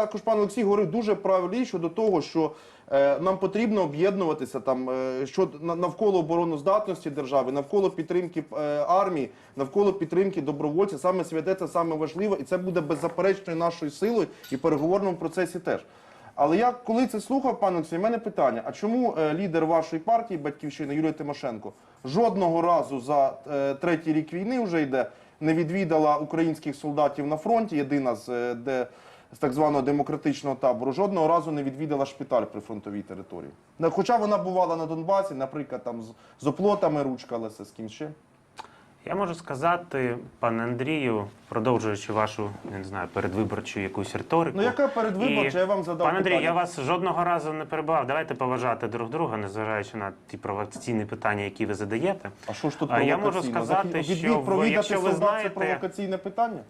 також пан Олексій говорив дуже правильно щодо того, що е, нам потрібно об'єднуватися там е, що на- навколо обороноздатності держави, навколо підтримки е, армії, навколо підтримки добровольців. Саме святе це саме важливо, і це буде беззаперечною нашою силою і переговорному процесі теж. Але я коли це слухав, пане Олексій, в мене питання: а чому лідер вашої партії Батьківщина Юлія Тимошенко жодного разу за третій рік війни вже йде, не відвідала українських солдатів на фронті, єдина з де з так званого демократичного табору, жодного разу не відвідала шпиталь при фронтовій території. Хоча вона бувала на Донбасі, наприклад, там з, оплотами ручкалася з ким ще. Я можу сказати, пане Андрію, продовжуючи вашу я не знаю, передвиборчу якусь риторику. Ну яка передвиборча, І, я вам задав Пане Андрію, питання. я вас жодного разу не перебував. Давайте поважати друг друга, незважаючи на ті провокаційні питання, які ви задаєте. А що ж тут А я можу сказати, Відвід що ви- якщо ви солдат це провокаційне питання?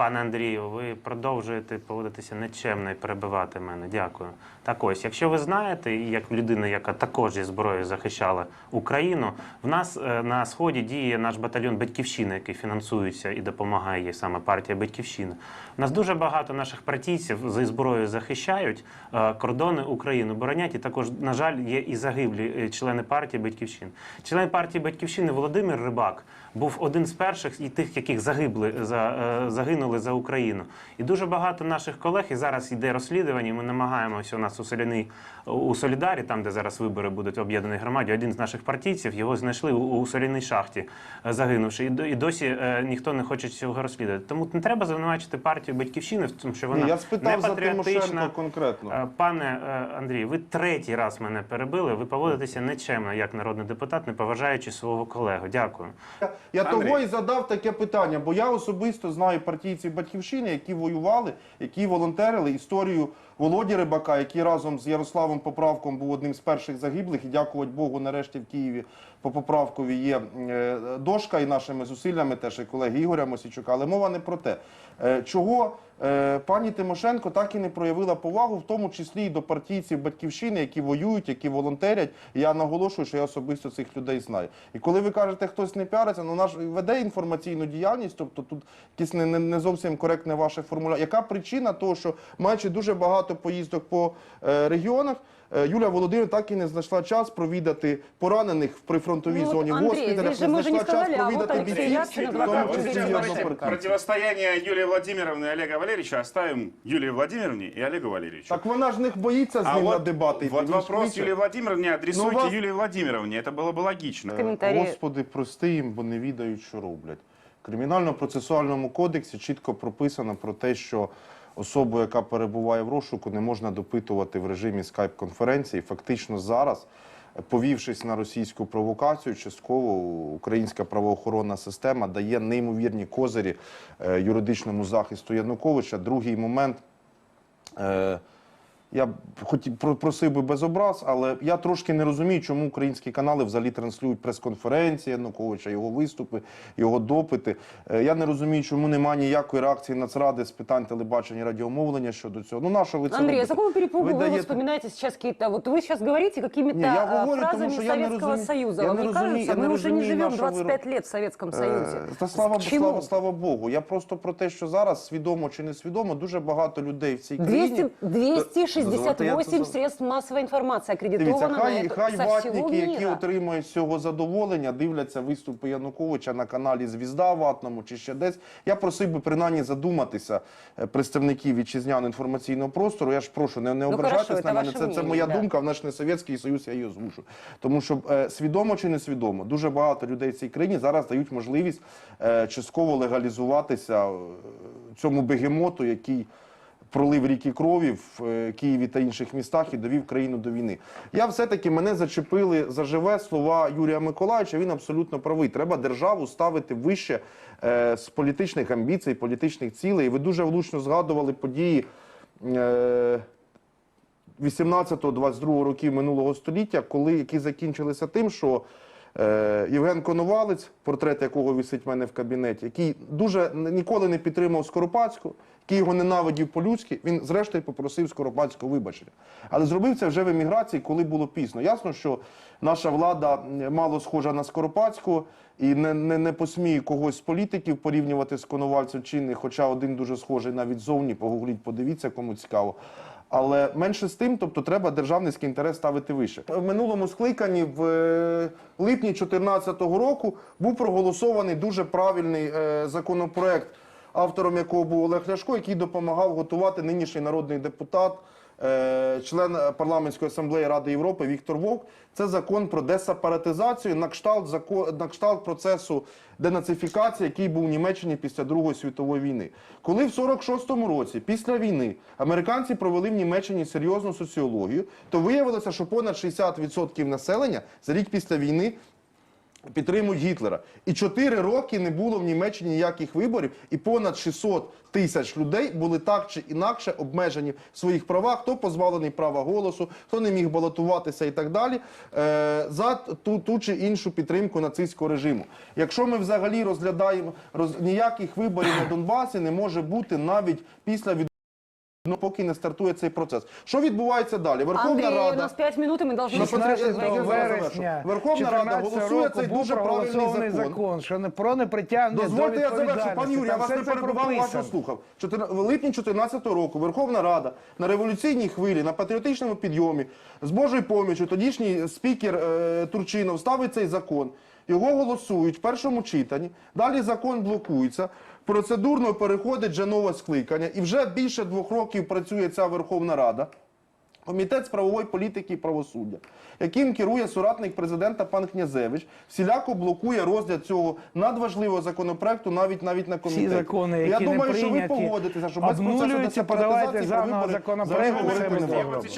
Пане Андрію, ви продовжуєте поводитися нечемно і перебивати мене. Дякую. Так ось, якщо ви знаєте, як людина, яка також зі зброєю захищала Україну, в нас е, на сході діє наш батальйон Батьківщина, який фінансується і допомагає їй саме партія Батьківщина. У нас дуже багато наших партійців зі зброєю захищають е, кордони України, боронять. І також, на жаль, є і загиблі е, члени партії Батьківщини. Член партії Батьківщини Володимир Рибак був один з перших і тих, яких загибли за е, загинули за Україну. І дуже багато наших колег, і зараз йде розслідування. Ми намагаємося у нас у соляний у Солідарі, там де зараз вибори будуть в об'єднаній громаді. Один з наших партійців його знайшли у, у соляній шахті, е, загинувши. І, і досі е, ніхто не хоче цього розслідувати. Тому не треба звинувачити партію батьківщини в тому, що вона Ні, я спитав за непатріотична. Тимошенко конкретно. Е, Пане е, Андрій, ви третій раз мене перебили. Ви поводитеся нечемно як народний депутат, не поважаючи свого колегу. Дякую. Я, я Андрій. того і задав таке питання, бо я особисто знаю партійців батьківщини, які воювали, які волонтерили історію Володі Рибака, який разом з Ярославом Поправком був одним з перших загиблих. І дякувати Богу, нарешті в Києві по поправкові є е, дошка і нашими зусиллями, теж і колеги Ігоря Мосічука. Але мова не про те. Е, Чого пані Тимошенко так і не проявила повагу, в тому числі і до партійців батьківщини, які воюють, які волонтерять. Я наголошую, що я особисто цих людей знаю. І коли ви кажете, хтось не піариться, ну наш веде інформаційну діяльність, тобто тут якесь не, не, не зовсім коректне ваше формулювання. Яка причина того, що маючи дуже багато поїздок по е, регіонах? е, Юлія Володимирівна так і не знайшла час провідати поранених в прифронтовій Ну, зоні в госпіталях, не знайшла час сказали, провідати бійців, в тому числі Юлии Владимировны и Олега Валерьевича оставим Юлии Владимировне и Олегу Валерьевичу. Так вона ж не боїться з а ним на вот, дебати. йти, вот ні вопрос швидше. Юлии Владимировне адресуйте Ну, вас- Юлии Владимировне, это было бы логично. Коментарі. Господи, прости їм, бо не відають, що роблять. В кримінально-процесуальному кодексі чітко прописано про те, що особу, яка перебуває в розшуку, не можна допитувати в режимі скайп-конференції. Фактично зараз, повівшись на російську провокацію, частково українська правоохоронна система дає неймовірні козирі е, юридичному захисту Януковича. Другий момент. Е, я б хотів про- просив би без образ, але я трошки не розумію, чому українські канали взагалі транслюють прес-конференції Януковича, його виступи, його допити. Е, Я не розумію, чому немає ніякої реакції Нацради з питань телебачення і радіомовлення щодо цього. Ну на що ви це Андрей, а робите? с какого перепугу вы, даєте- вспоминаете сейчас какие-то... Вот вы сейчас говорите какими-то Не, я а, говорю, фразами потому что я не Советского разуме- Союза. я Вам не не разуме- кажется? я не Мы уже не разумею, живем на що ви 25 лет в Советском Союзе. Е, Та слава, К чему? слава, слава Богу. Я просто про те, що зараз свідомо чи не свідомо, дуже багато людей в цій країні. 200, Дозвольте, я 268 це- средств массовой информации Дивіться, аккредитовано на хай, это хай со всего ватники, які отримують з цього задоволення, дивляться виступи Януковича на каналі Звізда Ватному чи ще десь. Я просив би принаймні задуматися е, представників вітчизняного інформаційного простору. Я ж прошу, не, не Ну, ображайтесь хорошо, на це мене. ваше Це, це моя да. думка, вона ж не Совєтський Союз, я її озвучу. Тому що е, свідомо чи несвідомо, дуже багато людей в цій країні зараз дають можливість е, частково легалізуватися е, цьому бегемоту, який пролив ріки крові в е, Києві та інших містах і довів країну до війни. Я все-таки мене зачепили заживе слова Юрія Миколаївича. Він абсолютно правий. Треба державу ставити вище е, з політичних амбіцій, політичних цілей. І ви дуже влучно згадували події. Е, 18-22 років минулого століття, коли які закінчилися тим, що Євген Коновалець, портрет якого висить в мене в кабінеті, який дуже ніколи не підтримав Скоропадську, який його ненавидів по-людськи, він зрештою попросив Скоропадського вибачення. Але зробив це вже в еміграції, коли було пізно. Ясно, що наша влада мало схожа на Скоропадську і не, не, не посміє когось з політиків порівнювати з Коновальцем чи не, хоча один дуже схожий навіть зовні, погугліть, подивіться, кому цікаво. Але менше з тим, тобто треба державницький інтерес ставити вище. В минулому скликанні в е, липні 2014 року був проголосований дуже правильний е, законопроект, автором якого був Олег Ляшко, який допомагав готувати нинішній народний депутат, член парламентської асамблеї Ради Європи Віктор Вовк. Це закон про десепаратизацію на кшталт, на кшталт процесу денацифікації, який був в Німеччині після Другої світової війни. Коли в 46-му році, після війни, американці провели в Німеччині серйозну соціологію, то виявилося, що понад 60% населення за рік після війни підтримують Гітлера. І 4 роки не було в Німеччині ніяких виборів, і понад 600 тисяч людей були так чи інакше обмежені в своїх правах, хто позбавлений права голосу, хто не міг балотуватися і так далі, е, за ту, ту чи іншу підтримку нацистського режиму. Якщо ми взагалі розглядаємо роз, ніяких виборів на Донбасі не може бути навіть після від... Ну, поки не стартує цей процес. Що відбувається далі? Верховна Андрей, у Рада нас 5 минут, и мы должны... Ну, 16 вересня Верховна Рада голосує цей дуже правильний закон. закон, що не про непритягнення до Дозвольте, я завершу. Пан Юрій, я вас не перебував, вас прописано. слухав. Чотир- В липні 2014 року Верховна Рада на революційній хвилі, на патріотичному підйомі з Божою помічю, тодішній спікер е, Турчинов ставить цей закон. Його голосують в першому читанні. Далі закон блокується. Процедурно переходить вже нове скликання. І вже більше двох років працює ця Верховна Рада. Комітет з правової політики і правосуддя, яким керує соратник президента пан Князевич, всіляко блокує розгляд цього надважливого законопроекту навіть навіть на комітеті. закони, Я які не думаю, що ви погодитеся, що без процесу подавайте про вибори законопроект,